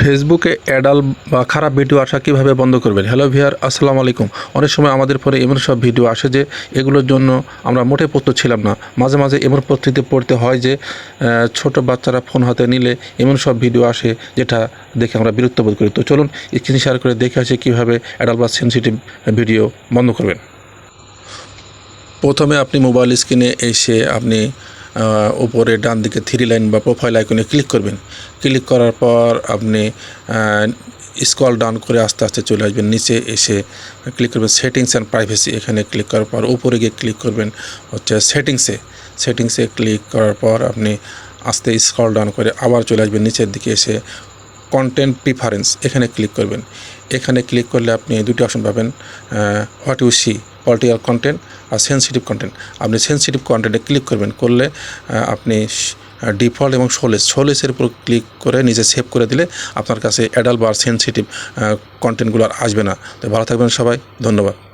ফেসবুকে অ্যাডাল বা খারাপ ভিডিও আসা কীভাবে বন্ধ করবেন? হ্যালো ভিয়ার আসসালামু আলাইকুম। অনেক সময় আমাদের পরে এমন সব ভিডিও আসে যে এগুলোর জন্য আমরা মোটে প্রস্তুত ছিলাম না। মাঝে মাঝে এমন পরিস্থিতি পড়তে হয় যে ছোট বাচ্চারা ফোন হাতে নিলে এমন সব ভিডিও আসে যেটা দেখে আমরা বিরক্ত বোধ করি। তো চলুন স্ক্রিন শেয়ার করে দেখে আসি কীভাবে অ্যাডাল বা সেন্সিটিভ ভিডিও বন্ধ করবেন। প্রথমে আপনি মোবাইল স্ক্রিনে এসে আপনি উপরে ডান দিকে থ্রি লাইন বা প্রোফাইল আইকনে ক্লিক করবেন। ক্লিক করার পর আপনি স্কল ডাউন করে আস্তে আস্তে চলে আসবেন। নিচে এসে ক্লিক করবেন সেটিংস অ্যান্ড প্রাইভেসি এখানে ক্লিক করার পর উপরে গিয়ে ক্লিক করবেন হচ্ছে সেটিংসে সেটিংসে ক্লিক করার পর আপনি আস্তে স্কল ডাউন করে আবার চলে আসবেন। নিচের দিকে এসে কন্টেন্ট প্রিফারেন্স এখানে ক্লিক করবেন। এখানে ক্লিক করলে আপনি দুটি অপশন পাবেন what you see political content R sensitive content আপনি সেন্সিটিভ কন্টেন্টে ক্লিক করবেন, করলে আপনি ডিফল্ট এবং সোলেস সোলেসের উপর ক্লিক করে নিজে সেভ করে দিলে আপনার কাছে অ্যাডাল্ট বা সেন্সিটিভ কন্টেন্টগুলো আর আসবে না। তো ভালো থাকবেন সবাই, ধন্যবাদ।